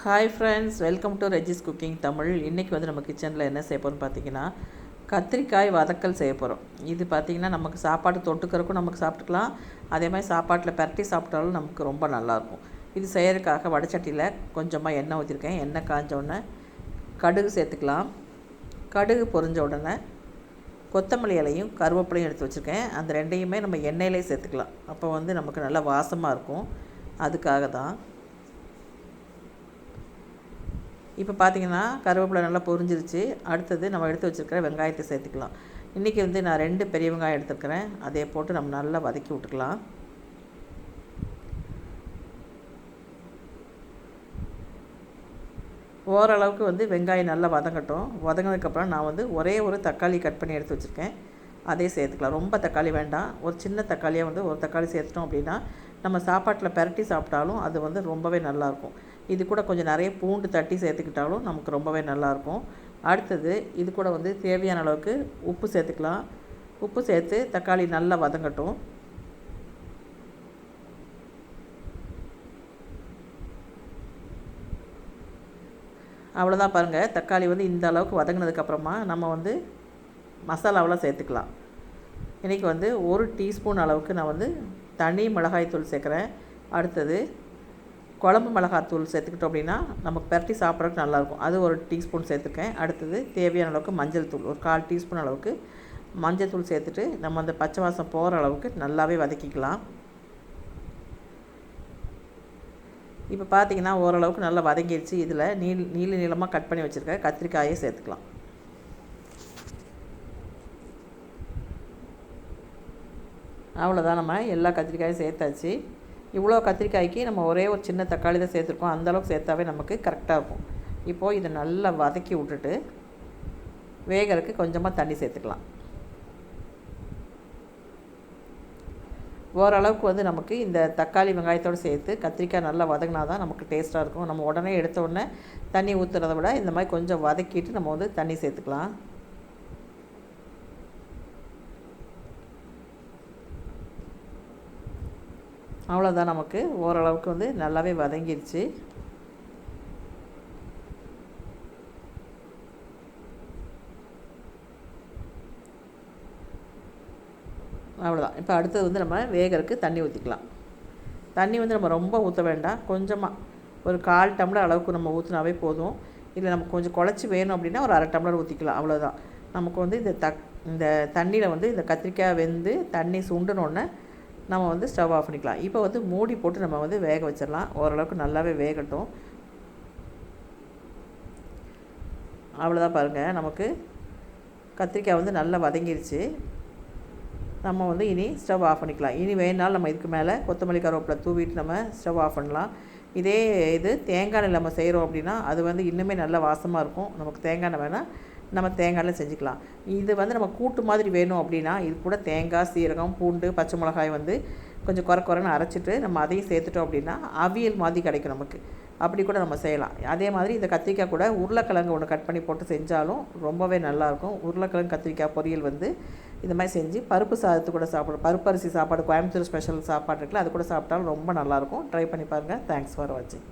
Hi friends welcome to Regis cooking Tamil இன்றைக்கி வந்து நம்ம கிச்சனில் என்ன செய்ய போகிறோம்னு பார்த்தீங்கன்னா கத்திரிக்காய் வதக்கல் செய்ய போகிறோம் இது பார்த்திங்கன்னா நமக்கு சாப்பாடு தொட்டுக்கிறக்கும் நமக்கு சாப்பிட்டுக்கலாம். அதே மாதிரி சாப்பாட்டில் பரட்டி சாப்பிட்டாலும் நமக்கு ரொம்ப நல்லாயிருக்கும். இது செய்கிறதுக்காக வடச்சட்டியில் கொஞ்சமாக எண்ணெய் ஊற்றிருக்கேன் எண்ணெய் காஞ்ச உடனே கடுகு சேர்த்துக்கலாம். கடுகு பொரிஞ்ச உடனே கொத்தமல்லி இலையும் கருவேப்பிலையும் எடுத்து வச்சுருக்கேன். அந்த ரெண்டையுமே நம்ம எண்ணெயிலே சேர்த்துக்கலாம். அப்போ வந்து நமக்கு நல்லா வாசமாக இருக்கும். அதுக்காக தான் இப்போ பார்த்தீங்கன்னா கருவேப்பிலை நல்லா பொரிஞ்சிருச்சு. அடுத்தது நம்ம எடுத்து வச்சுருக்கிற வெங்காயத்தை சேர்த்துக்கலாம். இன்றைக்கி வந்து நான் ரெண்டு பெரிய வெங்காயம் எடுத்துருக்கிறேன். அதே போட்டு நம்ம நல்லா வதக்கி விட்டுக்கலாம். ஓரளவுக்கு வந்து வெங்காயம் நல்லா வதங்கட்டும். வதங்கினதுக்கப்புறம் நான் வந்து ஒரே ஒரு தக்காளி கட் பண்ணி எடுத்து வச்சுருக்கேன். அதே சேர்த்துக்கலாம். ரொம்ப தக்காளி வேண்டாம். ஒரு சின்ன தக்காளியாக வந்து ஒரு தக்காளி சேர்த்துட்டோம் அப்படின்னா நம்ம சாப்பாட்டில் பரட்டி சாப்பிட்டாலும் அது வந்து ரொம்பவே நல்லாயிருக்கும் இது கூட கொஞ்சம் நிறைய பூண்டு தட்டி சேர்த்துக்கிட்டாலும் நமக்கு ரொம்பவே நல்லாயிருக்கும். அடுத்தது இது கூட வந்து தேவையான அளவுக்கு உப்பு சேர்த்துக்கலாம். உப்பு சேர்த்து தக்காளி நல்லா வதங்கட்டும். அவ்வளோதான் பாருங்கள் தக்காளி வந்து இந்த அளவுக்கு வதங்கினதுக்கப்புறமா நம்ம வந்து மசாலாவெலாம் சேர்த்துக்கலாம். இன்றைக்கி வந்து ஒரு டீஸ்பூன் அளவுக்கு நான் வந்து தனி மிளகாய்த்தூள் சேர்க்குறேன். அடுத்தது குழம்பு மிளகாத்தூள் சேர்த்துக்கிட்டோம் அப்படின்னா நமக்கு பரட்டி சாப்பிட்றதுக்கு நல்லாயிருக்கும். அது ஒரு டீஸ்பூன் சேர்த்துருக்கேன். அடுத்தது தேவையான அளவுக்கு மஞ்சள் தூள். ஒரு கால் டீஸ்பூன் அளவுக்கு மஞ்சள் தூள் சேர்த்துட்டு நம்ம அந்த பச்சை வாசம் போகிற அளவுக்கு நல்லாவே வதக்கிக்கலாம். இப்போ பார்த்தீங்கன்னா ஓரளவுக்கு நல்லா வதங்கிடுச்சு இதில் நீள் நீள நீளமாக கட் பண்ணி வச்சுருக்க கத்திரிக்காயை சேர்த்துக்கலாம். அவ்வளோதான் நம்ம எல்லா கத்திரிக்காயும் சேர்த்தாச்சு. இவ்வளோ கத்திரிக்காய்க்கு நம்ம ஒரே ஒரு சின்ன தக்காளி தான் சேர்த்துருக்கோம். அந்தளவுக்கு சேர்த்தாவே நமக்கு கரெக்டாக இருக்கும். இப்போது இதை நல்லா வதக்கி விட்டுட்டு வேகிறதுக்கு கொஞ்சமாக தண்ணி சேர்த்துக்கலாம். ஓரளவுக்கு வந்து நமக்கு இந்த தக்காளி வெங்காயத்தோடு சேர்த்து கத்திரிக்காய் நல்லா வதங்கினா தான் நமக்கு டேஸ்ட்டாக இருக்கும். நம்ம உடனே எடுத்த உடனே தண்ணி ஊற்றுறத விட இந்த மாதிரி கொஞ்சம் வதக்கிட்டு நம்ம வந்து தண்ணி சேர்த்துக்கலாம். அவ்வளோதான் நமக்கு. ஓரளவுக்கு வந்து நல்லாவே வதங்கிடுச்சு அவ்வளோதான் இப்போ அடுத்தது வந்து நம்ம வேகறதுக்கு தண்ணி ஊற்றிக்கலாம் தண்ணி வந்து நம்ம ரொம்ப ஊற்ற வேண்டாம். கொஞ்சமாக ஒரு கால் டம்ளர் அளவுக்கு நம்ம ஊற்றினாவே போதும். இல்லை நமக்கு கொஞ்சம் குழச்சி வேணும் அப்படின்னா ஒரு அரை டம்ளர் ஊற்றிக்கலாம் அவ்வளோதான் நமக்கு வந்து இந்த தக் இந்த தண்ணியில் வந்து இந்த கத்திரிக்காய் வெந்து தண்ணி சுண்டுனோடனே நம்ம வந்து ஸ்டவ் ஆஃப் பண்ணிக்கலாம். இப்போ வந்து மூடி போட்டு நம்ம வந்து வேக வச்சிடலாம். ஓரளவுக்கு நல்லாவே வேகட்டும். அவ்வளோதான் பாருங்கள் நமக்கு கத்திரிக்காய் வந்து நல்லா வதங்கிருச்சு. நம்ம வந்து இனி ஸ்டவ் ஆஃப் பண்ணிக்கலாம். இனி வேணாலும் நம்ம இதுக்கு மேலே கொத்தமல்லி கருவேப்பிலை தூவிட்டு நம்ம ஸ்டவ் ஆஃப் பண்ணலாம். இதே இது தேங்காய் நம்ம செய்கிறோம் அப்படின்னா அது வந்து இன்னுமே நல்லா வாசமாக இருக்கும். நமக்கு தேங்காய் எண்ணெய் வேணால் நம்ம தேங்காயில் செஞ்சுக்கலாம். இது வந்து நம்ம கூட்டு மாதிரி வேணும் அப்படின்னா இது கூட தேங்காய் சீரகம் பூண்டு பச்சை மிளகாய் வந்து கொஞ்சம் குறை குறைன்னு அரைச்சிட்டு நம்ம அதையும் சேர்த்துட்டோம் அப்படின்னா அவியல் மாதிரி கிடைக்கும் நமக்கு. அப்படி கூட நம்ம செய்யலாம். அதே மாதிரி இந்த கத்திரிக்காய் கூட உருளைக்கிழங்கு ஒன்று கட் பண்ணி போட்டு செஞ்சாலும் ரொம்பவே நல்லாயிருக்கும். உருளைக்கிழங்கு கத்திரிக்காய் பொரியல் வந்து இந்த மாதிரி செஞ்சு பருப்பு சாதத்து கூட சாப்பிடும் பருப்பு அரிசி சாப்பாடு கோயம்புத்தூர் ஸ்பெஷல் சாப்பாடு இருக்குல்ல அது கூட சாப்பிட்டாலும் ரொம்ப நல்லாயிருக்கும். ட்ரை பண்ணி பாருங்கள் தேங்க்ஸ் ஃபார் வாட்சிங்